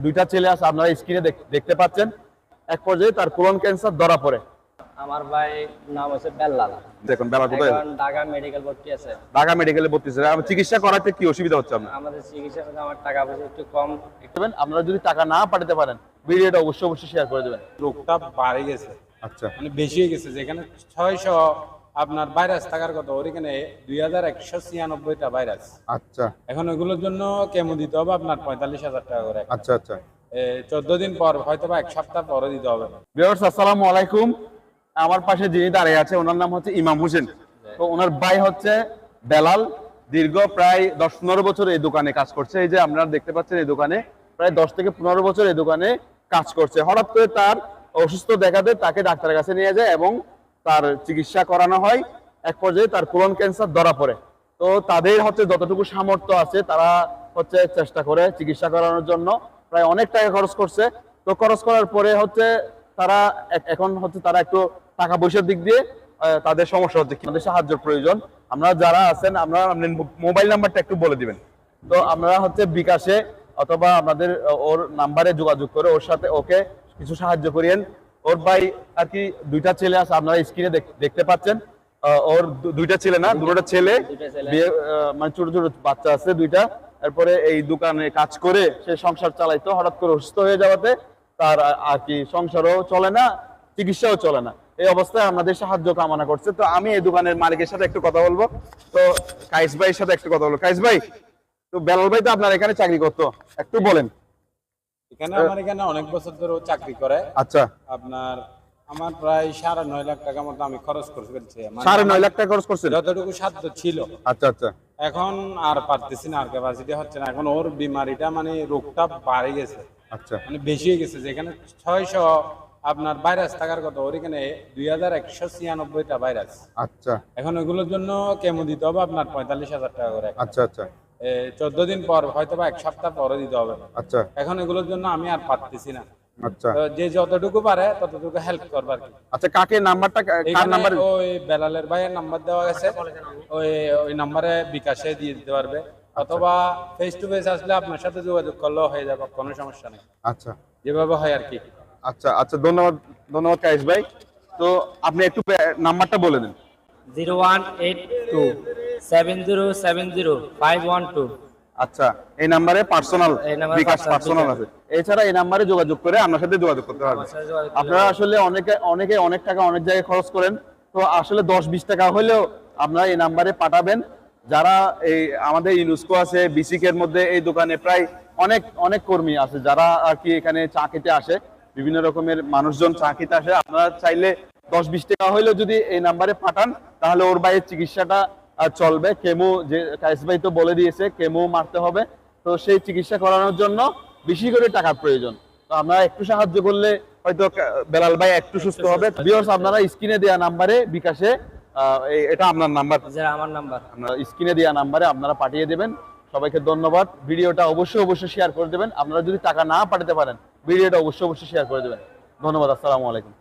দুইটা ছেলে আছে আপনারা স্ক্রিনে দেখতে পাচ্ছেন। এক পর্যায়ে তার কোলন ক্যান্সার ধরা পড়ে। আমার ভাই নাম হচ্ছে বেল্লাল। দেখুন বেলা কোথায়? ঢাকা মেডিকেল ভর্তি আছে। ঢাকা মেডিকেলে ভর্তি ছিল আমার চিকিৎসা করাতে কি অসুবিধা হচ্ছে আপনার? আমাদের চিকিৎসা আমার টাকা পয়সা একটু কম। আপনারা যদি টাকা না পাঠাতে পারেন ভিডিওটা অবশ্যই অবশ্যই শেয়ার করে দেবেন। রোগটা বাড়ে গেছে। আচ্ছা। মানে বেশি হয়ে গেছে যেখানে ছয়শো আপনার ভাইরাস থাকার কথা ওইখানে দুই হাজার একশো ছিয়ানব্বইটা ভাইরাস আচ্ছা। এখন ওইগুলোর জন্য কেমো দিতে হবে আপনার পঁয়তাল্লিশ হাজার টাকা করে আচ্ছা আচ্ছা। চোদ্দ দিন পর হয়তো বা এক সপ্তাহ পরে দিতে হবে। ভিউয়ার্স আসসালামু আলাইকুম। আমার পাশে যিনি দাঁড়িয়ে আছে ওনার নাম হচ্ছে ইমাম হোসেন। তো ওনার ভাই হচ্ছে বেলাল। দীর্ঘ প্রায় দশ পনেরো বছর এই দোকানে কাজ করছে। এই যে আপনারা দেখতে পাচ্ছেন এই দোকানে প্রায় দশ থেকে পনেরো বছর এই দোকানে কাজ করছে। হঠাৎ করে তার অসুস্থ দেখাতে তাকে ডাক্তারের কাছে নিয়ে যায় এবং তার চিকিৎসা করানো হয়, এক পর্যায়ে তার কোলন ক্যান্সার ধরা পড়ে। তো তাদের হচ্ছে যতটুকু সামর্থ্য আছে, তারা হচ্ছে চেষ্টা করে চিকিৎসা করানোর জন্য। প্রায় অনেক টাকা খরচ করছে। তো খরচ করার পরে হচ্ছে তারা এখন হচ্ছে তারা একটু টাকা পয়সার দিক দিয়ে তাদের সমস্যা হচ্ছে আমাদের সাহায্যের প্রয়োজন। আমরা যারা আছেন, আমরা মোবাইল নাম্বারটা একটু বলে দিবেন। তো আমরা হচ্ছে বিকাশে অথবা আমাদের ওর নাম্বারে যোগাযোগ করে ওর সাথে ওকে কিছু সাহায্য করিয়েন। ওর ভাই আর কি দুইটা ছেলে আছে আপনারা স্ক্রিনে দেখতে পাচ্ছেন। ওর দুইটা ছেলে না দুটো ছেলে। বিয়ে মানে ছোট ছোট বাচ্চা আছে দুইটা। তারপরে এই দোকানে কাজ করে সে সংসার চালাইতো হঠাৎ করে অসুস্থ হয়ে যাওয়াতে তার আর কি সংসারও চলে না চিকিৎসাও চলে না। এই অবস্থায় আমাদের সাহায্য কামনা করছে। তো আমি এই দোকানের মালিকের সাথে একটু কথা বলব। তো কাইস ভাইয়ের সাথে একটু কথা বলব। কাইস ভাই তো বেলাল ভাই তো আপনার এখানে চাকরি করতো। একটু বলেন। এখানে আমার এখানে অনেক বছর ধরে চাকরি করে। আচ্ছা। আপনার আমার প্রায় সাড়ে নয় লাখ টাকা মতো আমি খরচ মানে সাড়ে নয় লাখ টাকা খরচ করছেন? যতটুকু সাধ্য ছিল। আচ্ছা আচ্ছা। এখন আর পারতেছি না আর ক্যাপাসিটি হচ্ছে না। এখন ওর বিমারিটা মানে রোগটা বাড়ে গেছে। আচ্ছা। মানে বেশি হয়ে গেছে যেখানে ছয়শো আপনার ভাইরাস থাকার কথা ওইখানে দুই হাজার একশো ছিয়ানব্বইটা ভাইরাস আচ্ছা। এখন ওইগুলোর জন্য কেমো দিতে হবে আপনার পঁয়তাল্লিশ হাজার টাকা করে। আচ্ছা আচ্ছা। চোদ্দ দিন পর হয়তো বা এক সপ্তাহ পরে দিতে হবে। আচ্ছা। এখন এগুলোর জন্য আমি আর পারতেছি না। আচ্ছা। যে যতটুকু পারে ততটুকু হেল্প করবার কি। আচ্ছা কাকে নাম্বারটা কার নাম্বার? ওই বেলালের ভাইয়ের নাম্বার দেওয়া গেছে। ওই ওই নাম্বারে বিকাশে দিয়ে দিতে পারবে। অথবা ফেস টু ফেস আসলে আপনার সাথে যোগাযোগ করলেও হয়ে যাবে কোনো সমস্যা নেই। আচ্ছা। যেভাবে হয় আর কি। আচ্ছা আচ্ছা ধন্যবাদ ধন্যবাদ কাইস ভাই। তো আপনি একটু নাম্বারটা বলে দিন। Zero one eight two. Seven zero seven zero five one two আচ্ছা এই নাম্বারে পার্সোনাল বিকাশ পার্সোনাল আছে। এছাড়া এই নাম্বারে যোগাযোগ করে আপনার সাথে যোগাযোগ করতে পারবেন আপনারা আসলে অনেকে অনেকে অনেক টাকা অনেক জায়গায় খরচ করেন। তো আসলে দশ বিশ টাকা হলেও আপনারা এই নাম্বারে পাঠাবেন। যারা এই আমাদের ইউনেস্কো আছে বিসিক এর মধ্যে এই দোকানে প্রায় অনেক অনেক কর্মী আছে। যারা আর কি এখানে চা খেতে আসে বিভিন্ন রকমের মানুষজন চা খেতে আসে। আপনারা চাইলে দশ বিশ টাকা হলেও যদি এই নাম্বারে পাঠান তাহলে ওর বাইরের চিকিৎসাটা চলবে। কেমো যে কাইস ভাই তো বলে দিয়েছে কেমো মারতে হবে। তো সেই চিকিৎসা করানোর জন্য বেশি করে টাকার প্রয়োজন। তো আপনারা একটু সাহায্য করলে হয়তো বেলাল ভাই একটু সুস্থ হবে। ভিউয়ার্স আপনারা স্ক্রিনে দেওয়া নাম্বারে বিকাশে এটা আপনার নাম্বার। যেটা আমার নাম্বার। আপনারা স্ক্রিনে দেওয়া নাম্বারে আপনারা পাঠিয়ে দেবেন। সবাইকে ধন্যবাদ। ভিডিওটা অবশ্যই অবশ্যই শেয়ার করে দেবেন। আপনারা যদি টাকা না পাঠাতে পারেন ভিডিওটা অবশ্যই অবশ্যই শেয়ার করে দেবেন। ধন্যবাদ আসসালামু আলাইকুম।